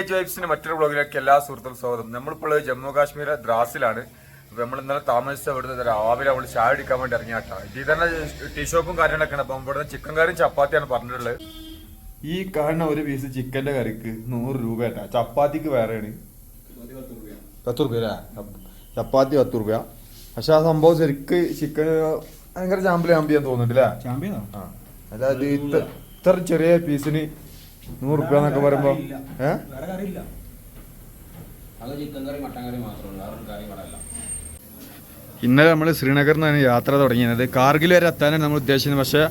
Village വൈബ്സിന്റെ മറ്റൊരു ബ്ലോഗിലേക്ക് എല്ലാ സുഹൃത്തുക്കളും സ്വാഗതം. നമ്മളിപ്പോൾ ജമ്മു കാശ്മീർ ദ്രാസിലാണ്. അപ്പൊ നമ്മൾ ഇന്നലെ താമസിച്ച ഇവിടുന്ന് രാവിലെ നമ്മൾ ചായ അടിക്കാൻ വേണ്ടി ഇറങ്ങിയാട്ടാ. ഇത് തന്നെ ടീ ഷോപ്പും കാര്യങ്ങളൊക്കെയാണ് അപ്പം ഇവിടുന്ന് ചിക്കൻ കറിയും ചപ്പാത്തിയാണ് പറഞ്ഞിട്ടുള്ളത്. ഈ കാണുന്ന ഒരു പീസ് ചിക്കന്റെ കറിക്ക് നൂറ് രൂപ ഏട്ടാ ചപ്പാത്തിക്ക് വേറെയാണ്. പത്ത് റുപ്യ അല്ലേ? ചപ്പാത്തി പത്ത് റുപ്യ. പക്ഷെ ആ സംഭവം ശരിക്ക് ചിക്കൻ ഭയങ്കര ചാമ്പിൾ ചാമ്പിയാന്ന് തോന്നുന്നുണ്ട് അല്ലേ അതായത് ഇത്ര ചെറിയ പീസിന് നൂറ് റുപ്യ എന്നൊക്കെ പറയുമ്പോ ഏ? ഇന്നലെ നമ്മൾ ശ്രീനഗറിൽ നിന്നാണ് യാത്ര തുടങ്ങിയത്. കാർഗിൽ വരെ എത്താനാണ് നമ്മൾ ഉദ്ദേശിക്കുന്നത് പക്ഷേ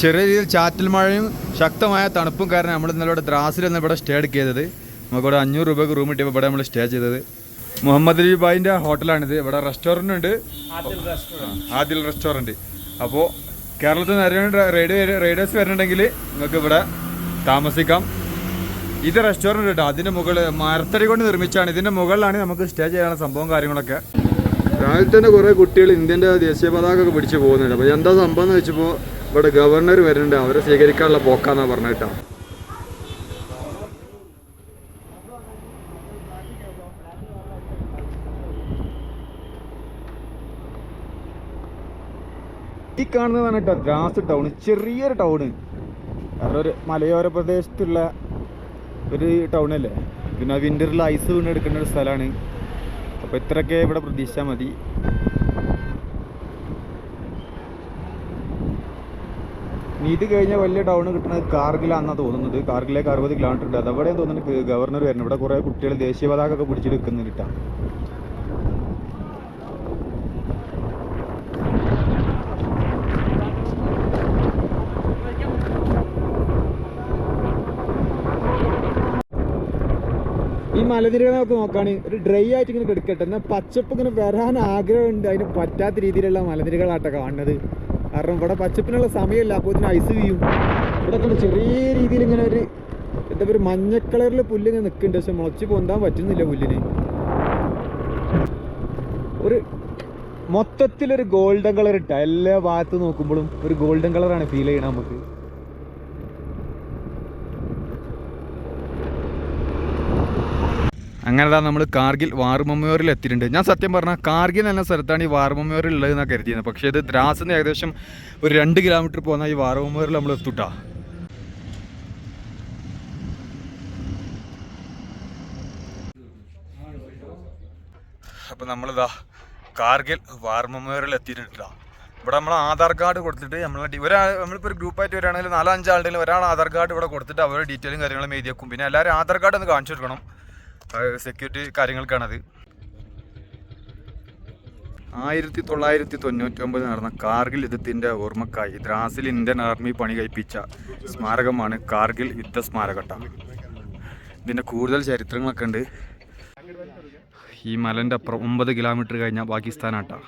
ചെറിയ രീതിയിൽ ചാറ്റൽ മഴയും ശക്തമായ തണുപ്പും കാരണം നമ്മൾ ഇന്നലെ ഇവിടെ ദ്രാസിൽ നിന്ന് ഇവിടെ സ്റ്റേ എടുക്കിയത് ചെയ്തത് നമുക്കിവിടെ അഞ്ഞൂറ് രൂപയ്ക്ക് റൂം കിട്ടിയപ്പോൾ ഇവിടെ നമ്മൾ സ്റ്റേ ചെയ്തത്. മുഹമ്മദ് അലി ബായിന്റെ ഹോട്ടലാണിത്. ഇവിടെ റെസ്റ്റോറന്റ് ഉണ്ട് ആദിൽ റെസ്റ്റോറന്റ് അപ്പോൾ കേരളത്തിൽ നിന്ന് റൈഡ് റൈഡേഴ്സ് വരുന്നുണ്ടെങ്കിൽ നിങ്ങൾക്ക് ഇവിടെ താമസിക്കാം. ഇത് റെസ്റ്റോറന്റ് കേട്ടോ. അതിന്റെ മുകളിൽ മരത്തടി കൊണ്ട് നിർമ്മിച്ചാണ്. ഇതിന്റെ മുകളിലാണ് നമുക്ക് സ്റ്റേ ചെയ്യാനുള്ള സംഭവം കാര്യങ്ങളൊക്കെ. രാവിലെ തന്നെ കുറേ കുട്ടികൾ ഇന്ത്യന്റെ ദേശീയ പതാക ഒക്കെ പിടിച്ച് പോകുന്നുണ്ട്. അപ്പോൾ എന്താ സംഭവം എന്ന് വെച്ചപ്പോൾ ഇവിടെ ഗവർണർ വരുന്നുണ്ട്. അവരെ സ്വീകരിക്കാനുള്ള പോക്കാന്നാണ് പറഞ്ഞിട്ടാ ഈ കാണുന്നതാണ് കേട്ടോ ദ്രാസ് ടൗൺ ചെറിയൊരു ടൗണ് കാരണം ഒരു മലയോര പ്രദേശത്തുള്ള ഒരു ടൗണല്ലേ പിന്നെ വിന്ററിൽ ഐസ് വീണെടുക്കുന്ന ഒരു സ്ഥലമാണ് അപ്പോൾ ഇത്രയൊക്കെ ഇവിടെ പ്രതീക്ഷിച്ചാൽ മതി. നീറ്റ് ഇത് കഴിഞ്ഞ വലിയ ടൗൺ കിട്ടുന്നത് കാർഗിലാണെന്നാണ് തോന്നുന്നത്. കാർഗിലേക്ക് അറുപത് കിലോമീറ്റർ ഉണ്ട്. അതവിടെ തോന്നുന്നുണ്ട് ഗവർണർ വരുന്നത് ഇവിടെ കുറേ കുട്ടികൾ ദേശീയ പതാക ഒക്കെ പിടിച്ചിട്ട് നിൽക്കുന്നുണ്ട് കേട്ടോ. മലനിരകളൊക്കെ നോക്കാണ്. ഒരു ഡ്രൈ ആയിട്ട് ഇങ്ങനെ കിടക്കട്ടെ. എന്നാൽ പച്ചപ്പ് ഇങ്ങനെ വരാൻ ആഗ്രഹമുണ്ട്. അതിന് പറ്റാത്ത രീതിയിലുള്ള മലനിരകളാട്ടോ കാണുന്നത്. കാരണം ഇവിടെ പച്ചപ്പിനുള്ള സമയമില്ല. അപ്പോൾ ഇതിന് ഐസ് വീയും. ഇവിടെ ഒക്കെ ചെറിയ രീതിയിൽ ഇങ്ങനെ ഒരു എന്താ പറയുക മഞ്ഞ കളറിൽ പുല്ല് ഇങ്ങനെ നിൽക്കുന്നുണ്ട്. പക്ഷെ മുളച്ച് പൊന്താൻ പറ്റുന്നില്ല പുല്ലിന്. ഒരു മൊത്തത്തിലൊരു ഗോൾഡൻ കളർ ഇട്ട എല്ലാ ഭാഗത്ത് നോക്കുമ്പോഴും ഒരു ഗോൾഡൻ കളറാണ് ഫീൽ ചെയ്യണത് നമുക്ക്. അങ്ങനെ നമ്മൾ കാർഗിൽ വാർ മെമ്മോറിയൽ എത്തിയിട്ടുണ്ട്. ഞാൻ സത്യം പറഞ്ഞാൽ കാർഗിൽ എന്ന സ്ഥലത്താണ് ഈ വാർ മെമ്മോറിയൽ ഉള്ളത് എന്നാണ് കരുതിയത് പക്ഷേ ഇത് ദ്രാസ് നിന്ന് ഏകദേശം ഒരു രണ്ട് കിലോമീറ്റർ പോകുന്ന ഈ വാർ മെമ്മോറിയൽ നമ്മൾ എത്തുട്ടാ. അപ്പം നമ്മളിതാ കാർഗിൽ വാർ മെമ്മോറിയൽ എത്തിയിട്ടാ ഇവിടെ നമ്മൾ ആധാർ കാർഡ് കൊടുത്തിട്ട് നമ്മൾ ഒരാൾ നമ്മളിപ്പോൾ ഒരു ഗ്രൂപ്പായിട്ട് വരികയാണെങ്കിൽ നാലോ അഞ്ചോ ആളുടെയും ഒരാൾ ആധാർ കാർഡ് ഇവിടെ കൊടുത്തിട്ട് അവരുടെ ഡീറ്റെയിലും കാര്യങ്ങളും എഴുതി വെക്കും പിന്നെ എല്ലാവരും ആധാർ കാർഡ് ഒന്ന് കാണിച്ചു കൊടുക്കണം. സെക്യൂരിറ്റി കാര്യങ്ങൾക്കാണത്. ആയിരത്തി തൊള്ളായിരത്തി തൊണ്ണൂറ്റി ഒമ്പത് നടന്ന കാർഗിൽ യുദ്ധത്തിന്റെ ഓർമ്മക്കായി ദ്രാസിൽ ഇന്ത്യൻ ആർമി പണി കഴിപ്പിച്ച സ്മാരകമാണ് കാർഗിൽ യുദ്ധ സ്മാരകട്ട. ഇതിന്റെ കൂടുതൽ ചരിത്രങ്ങളൊക്കെ ഉണ്ട്. ഈ മലന്റെ അപ്പുറം ഒമ്പത് കിലോമീറ്റർ കഴിഞ്ഞാൽ പാകിസ്ഥാനാട്ടാ.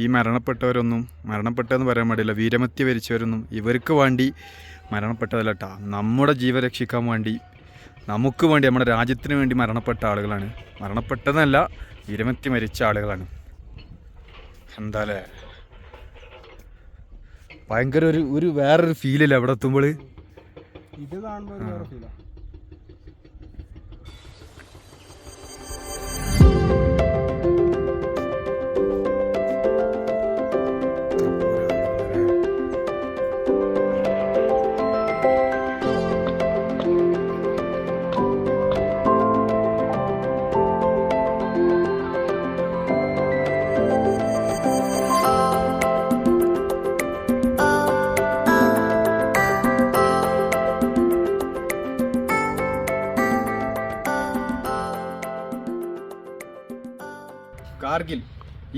ഈ മരണപ്പെട്ടവരൊന്നും മരണപ്പെട്ടതെന്ന് പറയാൻ പാടില്ല. വീരമത്യ വരിച്ചവരൊന്നും ഇവർക്ക് വേണ്ടി മരണപ്പെട്ടതല്ല കേട്ടാ നമ്മുടെ ജീവൻ രക്ഷിക്കാൻ വേണ്ടി നമുക്ക് വേണ്ടി നമ്മുടെ രാജ്യത്തിന് വേണ്ടി മരണപ്പെട്ട ആളുകളാണ്. മരണപ്പെട്ടതെന്നല്ല വീരമത്യ മരിച്ച ആളുകളാണ്. എന്താല്ലേ ഭയങ്കര ഒരു ഒരു വേറൊരു ഫീലല്ലേ അവിടെ എത്തുമ്പോൾ ഇത് കാണുമ്പോൾ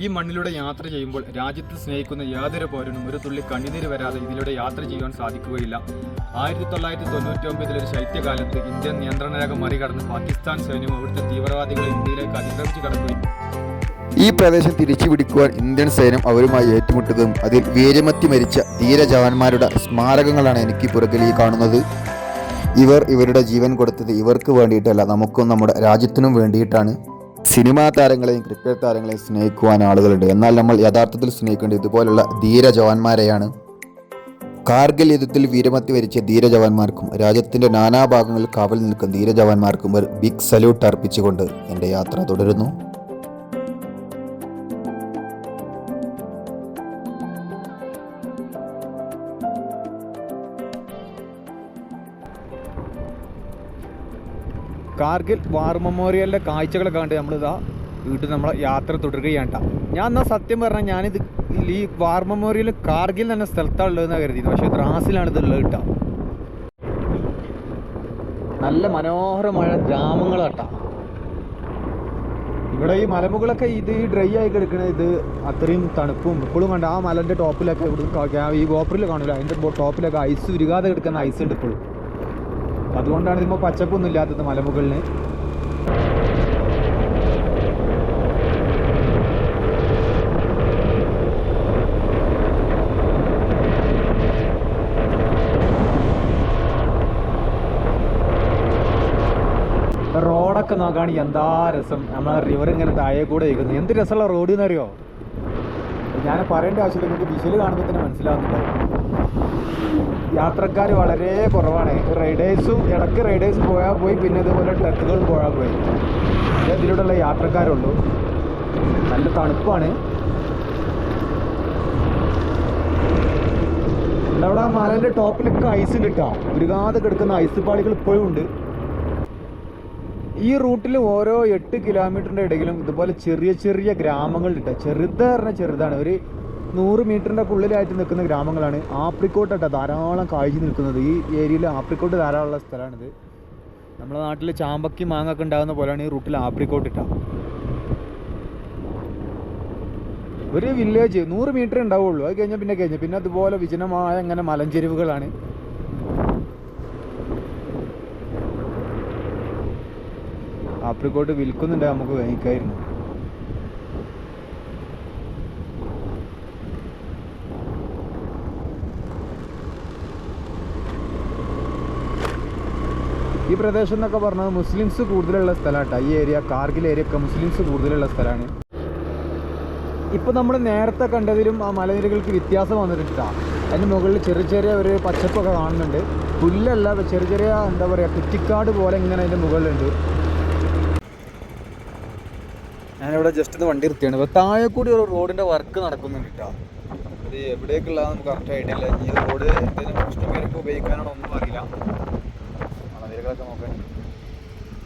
ഈ മണ്ണിലൂടെ യാത്ര ചെയ്യുമ്പോൾ രാജ്യത്തെ സ്നേഹിക്കുന്ന യാതൊരു പൗരനും ഒരു തുള്ളി കണ്ണുനീര് വരാതെ ഇതിലൂടെ യാത്ര ചെയ്യുവാൻ സാധിക്കുകയില്ല. ആയിരത്തി തൊള്ളായിരത്തി തൊണ്ണൂറ്റി ഒമ്പതിലൊരു ശൈത്യകാലത്ത് ഇന്ത്യൻ നിയന്ത്രണരേഖ മറികടന്ന് പാകിസ്ഥാൻ സൈന്യം അവിടുത്തെ തീവ്രവാദികൾ ഇന്ത്യയിലേക്ക് അതിക്രമിച്ചു കടക്കുകയും ഈ പ്രദേശം തിരിച്ചു പിടിക്കുവാൻ ഇന്ത്യൻ സൈന്യം അവരുമായി ഏറ്റുമുട്ടതും അതിൽ വീരമത്തി മരിച്ച ധീരജവാന്മാരുടെ സ്മാരകങ്ങളാണ് എനിക്ക് പുറകിൽ ഈ കാണുന്നത്. ഇവർ ഇവരുടെ ജീവൻ കൊടുത്തത് ഇവർക്ക് വേണ്ടിയിട്ടല്ല നമുക്കും നമ്മുടെ രാജ്യത്തിനും വേണ്ടിയിട്ടാണ്. സിനിമാ താരങ്ങളെയും ക്രിക്കറ്റ് താരങ്ങളെയും സ്നേഹിക്കുവാൻ ആളുകളുണ്ട്. എന്നാൽ നമ്മൾ യഥാർത്ഥത്തിൽ സ്നേഹിക്കേണ്ടത് ഇതുപോലുള്ള ധീര ജവാന്മാരെയാണ്. കാർഗിൽ യുദ്ധത്തിൽ വീരമത്തി വരിച്ച ധീര ജവാന്മാർക്കും രാജ്യത്തിന്റെ നാനാഭാഗങ്ങളിൽ കാവൽ നിൽക്കുന്ന ധീര ജവാന്മാർക്കും ഒരു ബിഗ് സല്യൂട്ട് അർപ്പിച്ചുകൊണ്ട് എന്റെ യാത്ര തുടരുന്നു. കാർഗിൽ വാർ മെമ്മോറിയലിന്റെ കാഴ്ചകളൊക്കെ കണ്ട് നമ്മളിതാ വീട്ടിൽ നമ്മളെ യാത്ര തുടരുകയാണ് കേട്ടോ ഞാൻ എന്നാൽ സത്യം പറഞ്ഞാൽ ഞാനിത് ഈ വാർ മെമ്മോറിയൽ കാർഗിൽ തന്നെ സ്ഥലത്താണ് ഉള്ളതെന്ന് കരുതിയത്. പക്ഷേ ദ്രാസിലാണ് ഇത് ഉള്ളത് കേട്ടോ നല്ല മനോഹരമായ ഗ്രാമങ്ങളാട്ടാ ഇവിടെ ഈ മലമുകളൊക്കെ ഇത് ഈ ഡ്രൈ ആയി കിടക്കുന്നത് ഇത് അത്രയും തണുപ്പും ഇപ്പോഴും കണ്ട ആ മലന്റെ ടോപ്പിലൊക്കെ ഇവിടെ ഈ ഗോപുരിൽ കാണില്ല അതിന്റെ ടോപ്പിലൊക്കെ ഐസ് ഉരുകാതെ കിടക്കുന്ന ഐസ് ഉണ്ട് ഇപ്പോഴും. അതുകൊണ്ടാണ് ഇതിപ്പോൾ പച്ചപ്പൊന്നും ഇല്ലാത്തത് മലമുകളിന് റോഡൊക്കെ നോക്കുകയാണെങ്കിൽ എന്താ രസം? നമ്മൾ റിവർ ഇങ്ങനെ താഴെ കൂടെ ഇരിക്കുന്നു എന്ത് രസമുള്ള റോഡ് എന്നറിയോ? ഞാൻ പറയേണ്ട ആവശ്യമില്ല. നിങ്ങൾക്ക് വിഷ്വൽ കാണുമ്പോൾ തന്നെ മനസ്സിലാവുന്നുണ്ടാവും. യാത്രക്കാർ വളരെ കുറവാണ്. റൈഡേഴ്സും ഇടയ്ക്ക് റൈഡേഴ്സ് പോയാൽ പോയി പിന്നെ ഇതുപോലെ ട്രക്കുകൾ പോയാൽ പോയി. ഇതേ ഇതിലൂടെയുള്ള യാത്രക്കാരുള്ളൂ. നല്ല തണുപ്പാണ്. അവിടെ ആ മലന്റെ ടോപ്പിലൊക്കെ ഐസ് കിട്ടാം ഒരുപാട് കിടക്കുന്ന ഐസ് പാളികൾ ഇപ്പോഴും ഉണ്ട്. ഈ റൂട്ടിൽ ഓരോ എട്ട് കിലോമീറ്ററിന്റെ ഇടയിലും ഇതുപോലെ ചെറിയ ചെറിയ ഗ്രാമങ്ങൾ കിട്ടുക ചെറുത് പറഞ്ഞാൽ ചെറുതാണ്. ഒരു നൂറ് മീറ്ററിന്റെ ഉള്ളിലായിട്ട് നിൽക്കുന്ന ഗ്രാമങ്ങളാണ് ആപ്രിക്കോട്ട് കേട്ടോ. ധാരാളം കാഴ്ച നിൽക്കുന്നത്. ഈ ഏരിയയിൽ ആപ്രിക്കോട്ട് ധാരാളമുള്ള സ്ഥലമാണിത്. നമ്മുടെ നാട്ടിൽ ചാമ്പക്കി മാങ്ങ ഒക്കെ ഉണ്ടാകുന്ന പോലെയാണ് ഈ റൂട്ടിൽ ആപ്രിക്കോട്ട് ഇട്ട ഒരു വില്ലേജ് നൂറ് മീറ്റർ ഉണ്ടാവുള്ളൂ. അത് കഴിഞ്ഞാൽ പിന്നെ കഴിഞ്ഞു. പിന്നെ അതുപോലെ വിജനമായ അങ്ങനെ മലഞ്ചെരിവുകളാണ്. ആപ്രിക്കോട്ട് വിൽക്കുന്നുണ്ട് നമുക്ക് വാങ്ങിക്കായിരുന്നു. ഈ പ്രദേശം എന്നൊക്കെ പറഞ്ഞത് മുസ്ലിംസ് കൂടുതലുള്ള സ്ഥലമാണ് ഈ ഏരിയ കാർഗിൽ ഏരിയ ഒക്കെ മുസ്ലിംസ് കൂടുതലുള്ള സ്ഥലമാണ് ഇപ്പൊ നമ്മൾ നേരത്തെ കണ്ടതിലും ആ മലനിരകൾക്ക് വ്യത്യാസം വന്നിട്ടാ അതിന് മുകളിൽ ചെറിയ ചെറിയ ഒരു പച്ചപ്പൊക്കെ കാണുന്നുണ്ട്. പുല്ലല്ല ചെറിയ ചെറിയ എന്താ പറയുക കുറ്റിക്കാട് പോലെ ഇങ്ങനെ അതിന്റെ മുകളിലുണ്ട്. ഞാനിവിടെ ജസ്റ്റ് ഒന്ന് വണ്ടി നിർത്തിയാണ്. ഇപ്പോൾ താഴെ കൂടി ഒരു റോഡിന്റെ വർക്ക് നടക്കുന്നുണ്ട് കേട്ടോ അത് എവിടേക്കുള്ളതാണ് നമുക്ക് കറക്റ്റ് ഇല്ല. ഈ റോഡ് എന്തെങ്കിലും പ്രശ്നം ഉപയോഗിക്കാനാണോ ഒന്നും അറിയില്ല. മലനിരകളൊക്കെ നോക്കാൻ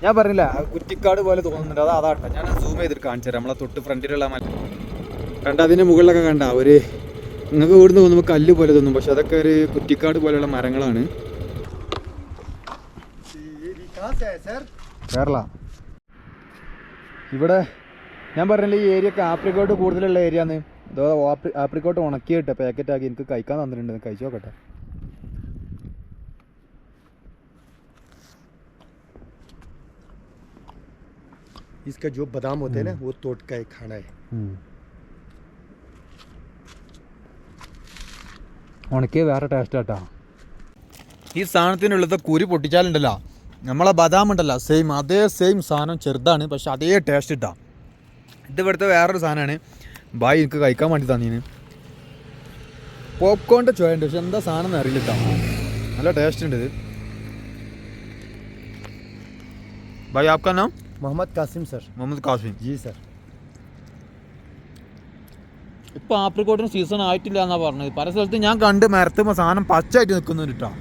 ഞാൻ പറഞ്ഞില്ല കുറ്റിക്കാട് പോലെ തോന്നുന്നുണ്ട്. അത് അതാട്ടെ. ഞാൻ സൂം ചെയ്തിട്ട് കാണിച്ചു തരാം. നമ്മളെ തൊട്ട് ഫ്രണ്ടിലുള്ള മല കണ്ട അതിന് മുകളിലൊക്കെ കണ്ട ഒരു നിങ്ങൾക്ക് ഇവിടുന്ന് തോന്നുമ്പോൾ കല്ല് പോലെ തോന്നും. പക്ഷെ അതൊക്കെ ഒരു കുറ്റിക്കാട് പോലെയുള്ള മരങ്ങളാണ്. കേരള. ഇവിടെ ഞാൻ പറഞ്ഞില്ല ഈ ഏരിയ ഒക്കെ ആപ്രിക്കോട്ട് കൂടുതലുള്ള ഏരിയ ആണ്. ആപ്രിക്കോട്ട് ഉണക്കിയിട്ട് പാക്കറ്റ് ആക്കി എനിക്ക് കഴിക്കാൻ തന്നിട്ടുണ്ട്. കഴിച്ചു നോക്കട്ടെ. इसका जो बादाम होते हैं ना वो तोड़ का एक खाना है ഉണക്കിയ വേറെ ടേസ്റ്റ് ആട്ടാ ഈ സാധനത്തിനുള്ളത് കുരി പൊട്ടിച്ചാലുണ്ടല്ലോ നമ്മളെ ബദാം ഉണ്ടല്ലോ സെയിം അതേ സെയിം സാധനം ചെറുതാണ് പക്ഷെ അതേ ടേസ്റ്റ് ഇട്ടാ ഇത് ഇവിടുത്തെ വേറൊരു സാധനമാണ് ബായ് എനിക്ക് കഴിക്കാൻ വേണ്ടി തന്നീന് പോപ്കോണിൻ്റെ ചോയുണ്ട് പക്ഷെ എന്താ സാധനം എന്ന് അറിയില്ല കേട്ടോ നല്ല ടേസ്റ്റ് ഉണ്ട് ഇത് ഭായ് ആപ്കാ നാം मोहम्मद कासिम सर മുഹമ്മദ് കാസിം जी सर ഇപ്പോൾ ആപ്രിക്കോട്ടിന് സീസൺ ആയിട്ടില്ല എന്നാണ് പറഞ്ഞത് പല സ്ഥലത്ത് ഞാൻ കണ്ട് മരത്തുമ്പോൾ സാധനം പച്ചയായിട്ട് നിൽക്കുന്നുണ്ട് കേട്ടോ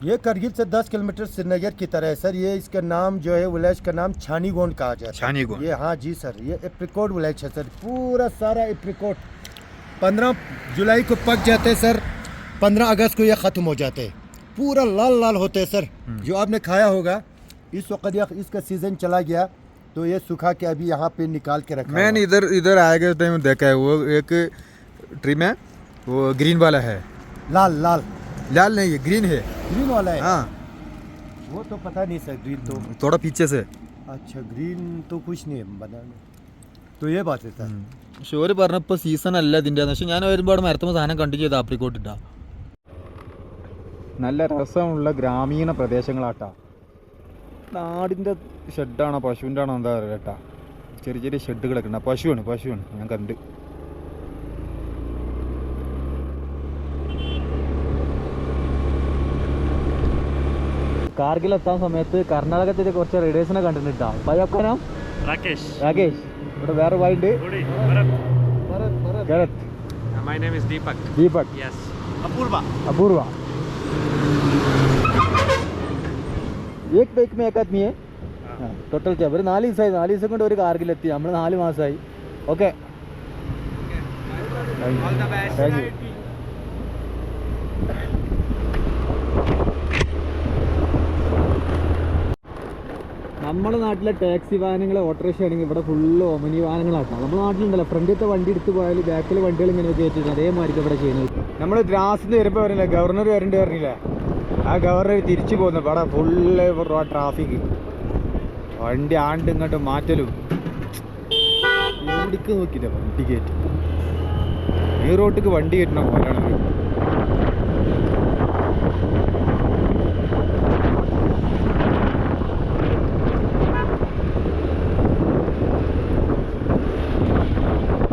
ये करगिल से 10 किलोमीटर श्रीनगर की तरह है सर ये इसका नाम जो है विलेज का नाम छानी गोंड कहा जाता है छानीगोंड। ये हाँ जी सर ये एप्रिकोट विलेज है सर पूरा सारा एप्रिकोट 15 जुलाई को पक जाते हैं सर 15 अगस्त को ये ख़त्म हो जाते हैं पूरा लाल लाल होते हैं सर जो आपने खाया होगा इस वक्त ये इसका सीज़न चला गया तो ये सुखा के अभी यहाँ पे निकाल के रखा हुआ मैंने है। इधर इधर आए के टाइम देखा है वो एक ट्री में वो ग्रीन वाला है लाल लाल लाल नहीं है ग्रीन है ग्रीन वाला है हाँ वो तो पता नहीं सर ग्रीन तो थोड़ा पीछे से अच्छा ग्रीन तो कुछ नहीं है बनाना तो ये बात है सर പക്ഷെ ഒരു പറഞ്ഞപ്പോൾ സീസൺ അല്ല ഇതിൻ്റെ പക്ഷെ ഞാൻ വരുമ്പോൾ അവിടെ മരത്തുമ്പോൾ സാധനം കണ്ടു ചെയ്ത് ആപ്രിക്കോട്ട് ഇട്ടാ നല്ല രസമുള്ള ഗ്രാമീണ പ്രദേശങ്ങളാട്ടാ. നാടിന്റെ ഷെഡാണോ പശുവിന്റെ ആണോ എന്താ പറയുക ഏട്ടാ ചെറിയ ചെറിയ ഷെഡുകളൊക്കെ ഉണ്ട്. പശുവാണ് പശുവാണ്. ഞാൻ കണ്ട്. കാർഗിൽ എത്താൻ സമയത്ത് കർണാടകത്തിന്റെ കുറച്ച് റൈഡേഴ്സിനെ കണ്ടിട്ടുണ്ടാ. ഭയോക്കാനോ രാകേഷ്. രാകേഷ്. ഇവിടെ വേറെ വൈൻഡ് ഭരത്. ഭരത് My name ഏക് ബൈക്ക് മേ അക്കാദമിയെ ടോട്ടൽ ക്യാബ് ഒരു നാല് ദിവസമായി നാല് ദിവസം കൊണ്ട് ഒരു കാർഗിലെത്തി. നമ്മൾ നാല് മാസമായി. ഓക്കെ നമ്മുടെ നാട്ടിലെ ടാക്സി വാഹനങ്ങൾ ഓട്ടോറിക്ഷ ആണെങ്കിൽ ഇവിടെ ഫുള്ള് ഒമനി വാഹനങ്ങളാണ്. നമ്മുടെ നാട്ടിലുണ്ടല്ലോ. ഫ്രണ്ടിലത്തെ വണ്ടി എടുത്ത് പോയാൽ ബാക്കിൽ വണ്ടികൾ ഇങ്ങനെ കയറ്റിട്ട് അതേമാതിരി ഇവിടെ ചെയ്യുന്നത്. നമ്മൾ ദ്രാസിന്ന് വരുമ്പോൾ പറഞ്ഞില്ല? ഗവർണർ വരേണ്ടി പറഞ്ഞില്ല? ആ ഗവർണർ തിരിച്ചു പോകുന്നു ഇവിടെ ഫുള്ള് ട്രാഫിക് വണ്ടി ആണ്ട് ഇങ്ങോട്ട് മാറ്റലും. എവിടേക്ക് നോക്കില്ല വണ്ടി കയറ്റി ഈ റോട്ടിക്ക് വണ്ടി കയറ്റണ പോലാണ്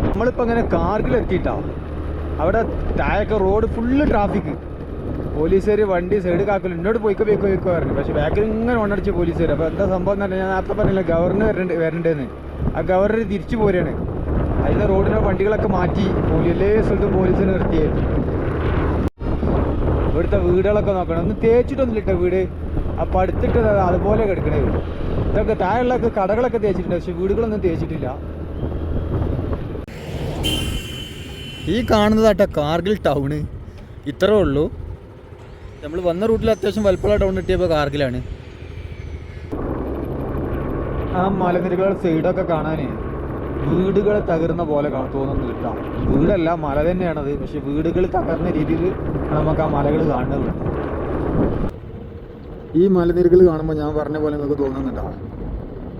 നമ്മളിപ്പോ അങ്ങനെ കാർഗിൽ എത്തിയിട്ടാ. അവിടെ താഴൊക്കെ റോഡ് ഫുള്ള് ട്രാഫിക് പോലീസുകാർ വണ്ടി സൈഡ് കാക്കില്ല എന്നോട് പോയിക്കോ പോയിക്കോ പോയിക്കോ പറഞ്ഞു. പക്ഷേ ബാക്കിൽ ഇങ്ങനെ ഓണടിച്ച് പോലീസുകാർ അപ്പോൾ എന്താ സംഭവം എന്ന് പറഞ്ഞാൽ ഞാൻ നേരത്തെ പറഞ്ഞില്ല ഗവർണർ വരണ്ട് വരണ്ടെന്ന്. ആ ഗവർണർ തിരിച്ചു പോരുകയാണ് അതിന് റോഡിലെ വണ്ടികളൊക്കെ മാറ്റി എല്ലാ സ്ഥലത്തും പോലീസിനെ നിർത്തിയേ. ഇവിടുത്തെ വീടുകളൊക്കെ നോക്കണം. ഒന്ന് തേച്ചിട്ടൊന്നുമില്ല വീട്. ആ പടുത്തിട്ട് ദാ അതുപോലെ കിടക്കണേ. ഇതൊക്കെ താഴെയുള്ള കടകളൊക്കെ തേച്ചിട്ടുണ്ട്. പക്ഷെ വീടുകളൊന്നും തേച്ചിട്ടില്ല. ഈ കാണുന്നതാട്ട കാർഗിൽ ടൗണ്. ഇത്രേ ഉള്ളൂ. നമ്മൾ വന്ന റൂട്ടിൽ അത്യാവശ്യം വലപ്പുഴ ടൗൺ കിട്ടിയപ്പോൾ കാർഗിലാണ്. ആ മലനിരകളുടെ സൈഡൊക്കെ കാണാനേ വീടുകൾ തകർന്ന പോലെ തോന്നുന്നു കിട്ടാം. വീടല്ല മല തന്നെയാണത്. പക്ഷെ വീടുകൾ തകർന്ന രീതിയിൽ നമുക്ക് ആ മലകൾ കാണുന്നത് ഈ മലനിരകൾ കാണുമ്പോൾ ഞാൻ പറഞ്ഞ പോലെ നമുക്ക് തോന്നുന്നുണ്ടോ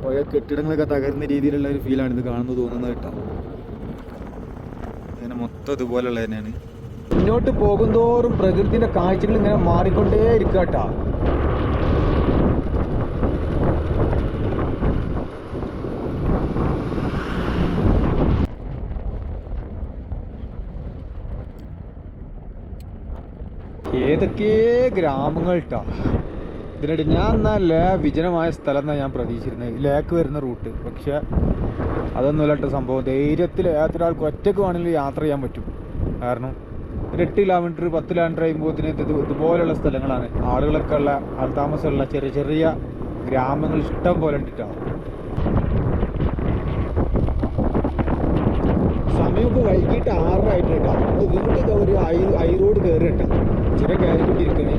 കുറേ കെട്ടിടങ്ങളൊക്കെ തകർന്ന രീതിയിലുള്ള ഒരു ഫീലാണ് ഇത് കാണുന്നത് തോന്നുന്നത് കേട്ടോ. അങ്ങനെ മൊത്തം ഇതുപോലെയുള്ള തന്നെയാണ്. മുന്നോട്ട് പോകുന്തോറും പ്രകൃതിന്റെ കാഴ്ചകൾ ഇങ്ങനെ മാറിക്കൊണ്ടേ ഇരിക്കുക കേട്ടാ ഏതൊക്കെ ഗ്രാമങ്ങൾ ട്ടാ. ഇതിനിടെ ഞാൻ നല്ല വിജനമായ സ്ഥലം എന്നാണ് ഞാൻ പ്രതീക്ഷിച്ചിരുന്നത് ലേക്ക് വരുന്ന റൂട്ട്. പക്ഷെ അതൊന്നുമല്ല കേട്ടോ സംഭവം. ധൈര്യത്തിൽ ഏതൊരാൾക്ക് ഒറ്റയ്ക്ക് വേണമെങ്കിൽ യാത്ര ചെയ്യാൻ പറ്റും. കാരണം ഒരു എട്ട് കിലോമീറ്റർ പത്ത് കിലോമീറ്റർ കഴിയുമ്പോഴത്തേന് ഇത് ഇതുപോലുള്ള സ്ഥലങ്ങളാണ്. ആളുകളൊക്കെ ഉള്ള ആൾ താമസമുള്ള ചെറിയ ചെറിയ ഗ്രാമങ്ങൾ ഇഷ്ടം പോലെ ഉണ്ടിട്ടാണ് സമയമൊക്കെ വൈകിട്ട് ആറരായിട്ട് കേട്ടോ ഒരു ഐ ഐ റോഡ് കയറി കേട്ടോ കയറിക്കൊണ്ടിരിക്കണേ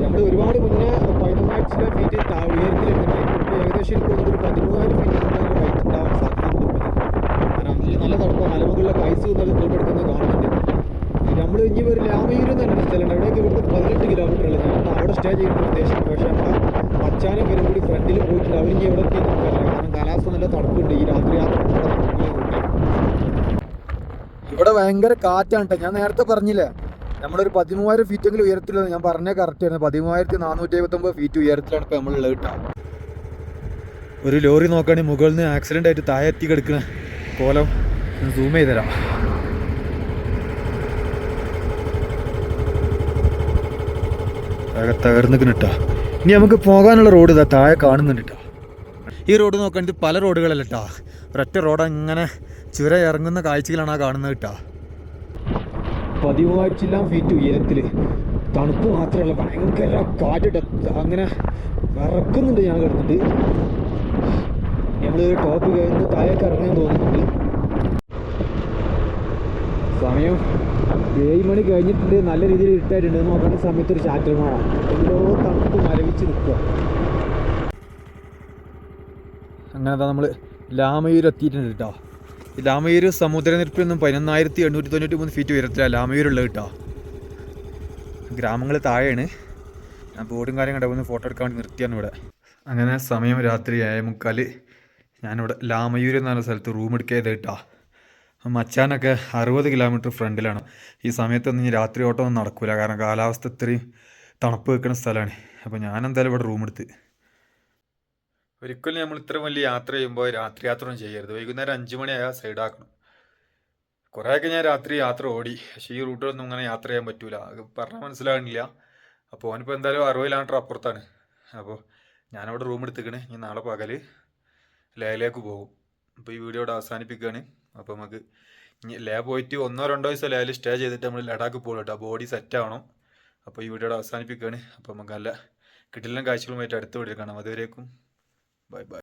നമ്മൾ ഒരുപാട് മുന്നേ പതിനൊന്നാഴ്ച ഫീറ്റ് ഉയരത്തിലെടുത്തിട്ട് ഇപ്പോൾ ഏകദേശം ഒരു പതിമൂവായിരം ഫീറ്റ് ഉണ്ടാവാൻ കാരണം നല്ല തണുപ്പ്. മലമുകളിലൊക്കെ ഐസ് ഫോട്ടെടുക്കുന്നത് കാണുന്നുണ്ട് നമ്മൾ ഇനി ഒരു ലാമയൂർ എന്ന് പറഞ്ഞൊരു സ്ഥലമുണ്ട്. അവിടേക്ക് ഇവിടുത്തെ പതിനെട്ട് കിലോമീറ്റർ ഉള്ളത് ഞാൻ അവിടെ സ്റ്റേ ചെയ്യുന്ന ഉദ്ദേശം പക്ഷേ നമ്മുടെ അച്ഛനും പേരും കൂടി ഫ്രണ്ടിൽ പോയിട്ടുണ്ട്. അവരിനി എവിടെ എത്തി നമുക്കറിയില്ല കാരണം കാലാവസ്ഥ നല്ല തണുപ്പുണ്ട്. ഈ രാത്രി യാത്ര ഇവിടെ ഭയങ്കര കാറ്റാണ്. ഞാൻ നേരത്തെ പറഞ്ഞില്ലേ നമ്മളൊരു പതിമൂവായിരം ഫീറ്റെങ്കിലും ഉയരത്തിലുള്ളത്. ഞാൻ പറഞ്ഞ കറക്റ്റ് ആണ് പതിമൂവായിരത്തി നാനൂറ്റി എഴുപത്തൊമ്പത് ഫീറ്റ് ഉയരത്തിലാണ് ഇപ്പോൾ നമ്മളുള്ളത് കേട്ടോ. ഒരു ലോറി നോക്കുകയാണെങ്കിൽ മുകളിൽ നിന്ന് ആക്സിഡന്റ് ആയിട്ട് താഴെ എത്തി കിടക്കുന്ന കോലം സൂം ചെയ്ത് ആകെ തകർന്നിക്കണ് കേട്ടോ ഇനി നമുക്ക് പോകാനുള്ള റോഡ് ഇതാ താഴെ കാണുന്നുണ്ട് കേട്ടോ ഈ റോഡ് നോക്കുകയാണെങ്കിൽ പല റോഡുകളല്ല കേട്ടോ ഒരൊറ്റ റോഡ് അങ്ങനെ ചുര ഇറങ്ങുന്ന കാഴ്ചകളാണ് ആ കാണുന്നത് കേട്ടോ പതിമൂവായിരത്തില്ലാം ഫീറ്റ് ഉയരത്തിൽ തണുപ്പ് മാത്രമല്ല ഭയങ്കര കാറ്റ് അങ്ങനെ വിറക്കുന്നുണ്ട് ഞാൻ കിടന്നിട്ട് നമ്മൾ ടോപ്പ് കഴിഞ്ഞ് താഴേക്ക് ഇറങ്ങാൻ തോന്നുന്നുണ്ട്. സമയം ഏഴ് മണി കഴിഞ്ഞിട്ടുണ്ട്. നല്ല രീതിയിൽ ഇരുട്ടായിട്ടുണ്ട്. നോക്കുന്ന സമയത്ത് ഒരു ചാറ്റൽ മഴ. എല്ലോ തണുപ്പ് മരവിച്ച് നിൽക്കുക. അങ്ങനെ നമ്മൾ ലാമയൂർ എത്തിയിട്ടുണ്ട് കേട്ടോ ലാമയൂർ സമുദ്രനിരപ്പിൽ നിന്നും പതിനൊന്നായിരത്തി എണ്ണൂറ്റി തൊണ്ണൂറ്റി മൂന്ന് ഫീറ്റ് ഉയരത്തിലാണ് ലാമയൂരുള്ളത് കേട്ടോ ഗ്രാമങ്ങൾ താഴെയാണ്. ഞാൻ ബോർഡും കാര്യം കണ്ടപ്പോൾ ഫോട്ടോ എടുക്കാൻ വേണ്ടി നിർത്തിയാണ് ഇവിടെ. അങ്ങനെ സമയം രാത്രി ആയ മുക്കാൽ ഞാനിവിടെ ലാമയൂർ എന്ന് സ്ഥലത്ത് റൂം എടുക്കാതെ കേട്ടോ മച്ചാനൊക്കെ അറുപത് കിലോമീറ്റർ ഫ്രണ്ടിലാണ്. ഈ സമയത്തൊന്നും ഇനി രാത്രി ഓട്ടം ഒന്നും നടക്കില്ല കാരണം കാലാവസ്ഥ ഇത്രയും തണുപ്പ് വെക്കുന്ന സ്ഥലമാണ്. അപ്പോൾ ഞാൻ എന്തായാലും ഇവിടെ റൂം എടുത്ത്. ഒരിക്കലും നമ്മൾ ഇത്ര വലിയ യാത്ര ചെയ്യുമ്പോൾ രാത്രി യാത്ര ഒന്നും ചെയ്യരുത്. വൈകുന്നേരം അഞ്ച് മണിയായാൽ സൈഡാക്കണം കുറേയൊക്കെ ഞാൻ രാത്രി യാത്ര ഓടി. പക്ഷേ ഈ റൂട്ടിലൊന്നും അങ്ങനെ യാത്ര ചെയ്യാൻ പറ്റൂല. പറഞ്ഞാൽ മനസ്സിലാകണില്ല അപ്പോൾ ഓനിപ്പോൾ എന്തായാലും അറുപത് കിലോമീറ്റർ അപ്പുറത്താണ്. അപ്പോൾ ഞാനവിടെ റൂം എടുത്തിക്കണേ. ഇനി നാളെ പകൽ ലേലേക്ക് പോകും. അപ്പോൾ ഈ വീഡിയോ ഇവിടെ അവസാനിപ്പിക്കുകയാണ്. അപ്പോൾ നമുക്ക് ലേ പോയിട്ട് ഒന്നോ രണ്ടോ ദിവസം ലേയിൽ സ്റ്റേ ചെയ്തിട്ട് നമ്മൾ ലഡാക്ക് പോകും കേട്ടോ. ബോഡി സെറ്റ് ആവണം. അപ്പോൾ ഈ വീഡിയോ അവസാനിപ്പിക്കുകയാണ്. അപ്പോൾ നമുക്ക് നല്ല കിട്ടില്ല കാഴ്ചകളുമായിട്ട് അടുത്ത വീഡിയോ കാണാം. അതുവരേക്കും. Bye bye